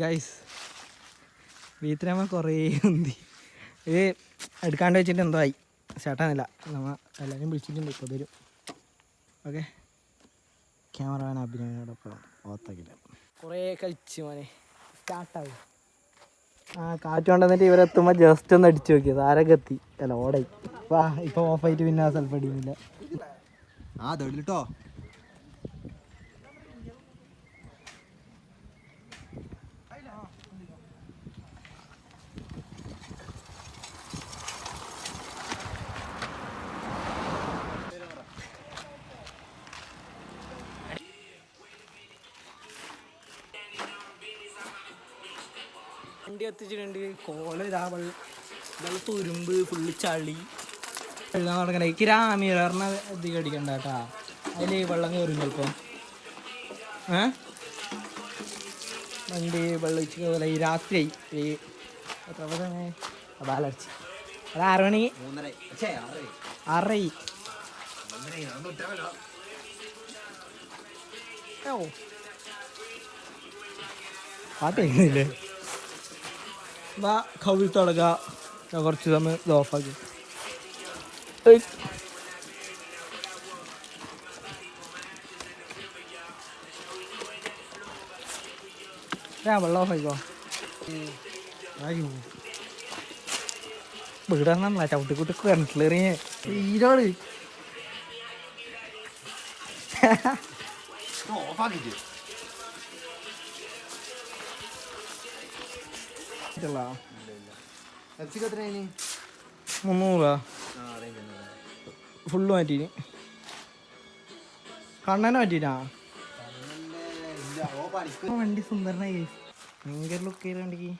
Guys വീട്ടിലാകുമ്പോൾ കുറേ ഉന്തി ഇത് എടുക്കാണ്ട് വെച്ചിട്ട് എന്തോ ആയി. ചേട്ടാന്നില്ല നമ്മ എല്ലാവരും വിളിച്ചിട്ടുണ്ട് ഇപ്പോൾ തരും ഓക്കെ ക്യാമറമാൻ അഭിനയോടൊപ്പം ഓത്തക്കില്ല കുറേ കഴിച്ചു മോനെ. സ്റ്റാർട്ടാവും ആ കാറ്റ് കൊണ്ടുവന്നിട്ട് ഇവരെത്തുമ്പോൾ ജസ്റ്റ് ഒന്ന് അടിച്ചു നോക്കിയത് ആരൊക്കെ എത്തി? അല്ല ഓടായി. വാ ഇപ്പോൾ ഓഫായിട്ട് പിന്നെ ആ സെൽഫ് അടിക്കുന്നില്ല ആ തൊഴിലിട്ടോ വണ്ടി എത്തിച്ചിട്ടുണ്ട്. കോല ഇതാ വെള്ള വെള്ള തുരുമ്പ് ഫുള്ള് ചളി. വെള്ളം നടക്കണേ. വേറെ അധികം അടിക്കണ്ട കേട്ടാ. അതിൽ വെള്ളം കയറും ചിലപ്പം. ഏ? വണ്ടി വെള്ളം ഒഴിച്ച് പോലെ ഈ രാത്രി ഈ എത്ര സമയം ബാലടിച്ച് അത് ആറ് മണി. ആറര. ഓ പാട്ട് കേൾക്കുന്നില്ലേ വാ കവി തുടക ഞാൻ കുറച്ച് സമയം ഇത് ഓഫാക്കി. ഞാൻ വെള്ളം ഓഫായിക്കോ അയ്യോ വീടാന്നല്ല ചവിട്ടിക്കുട്ടി കിണറ്റിലെറിയ ഇത് ഓഫാക്കിട്ട്. പെപ്സിക്ക് എത്രയാ ഇനി? മുന്നൂറാ. ആ, അറിയില്ല, അറിയില്ല. ഫുള്ള് മാറ്റീന് കണ്ണനെ മാറ്റീനാ. വണ്ടി സുന്ദരനായി ഭയങ്കര ലുക്ക് ചെയ്ത വണ്ടിക്ക്.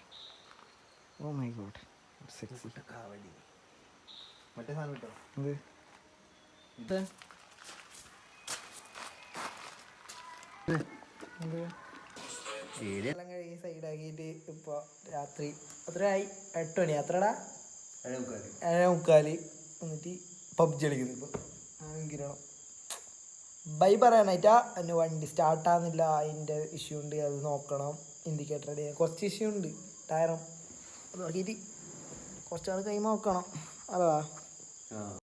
Oh my God sexy. മറ്റേ സാധനം കിട്ടോ? എന്ത്? ഇത്. എന്ത്? എല്ലാം കഴുകി സൈഡാക്കിയിട്ട് ഇപ്പോൾ രാത്രി എത്രയായി? എട്ട് മണി. എത്രടാ? ഏഴ് മുക്കാൽ എന്നിട്ട് പബ്ജി കളിക്കുന്നു ഇപ്പോൾ കിരണം ബൈ പറയാനായിട്ടാ എന്നെ വണ്ടി സ്റ്റാർട്ടാകുന്നില്ല അതിന്റെ ഇഷ്യൂ ഉണ്ട്. അത് നോക്കണം. ഇൻഡിക്കേറ്റർ അടി കുറച്ച് ഇഷ്യൂ ഉണ്ട്. ടയറും. അത് നോക്കിയിട്ട് കുറച്ച് നാൾ കഴിയുമ്പോൾ നോക്കണം. അതാ.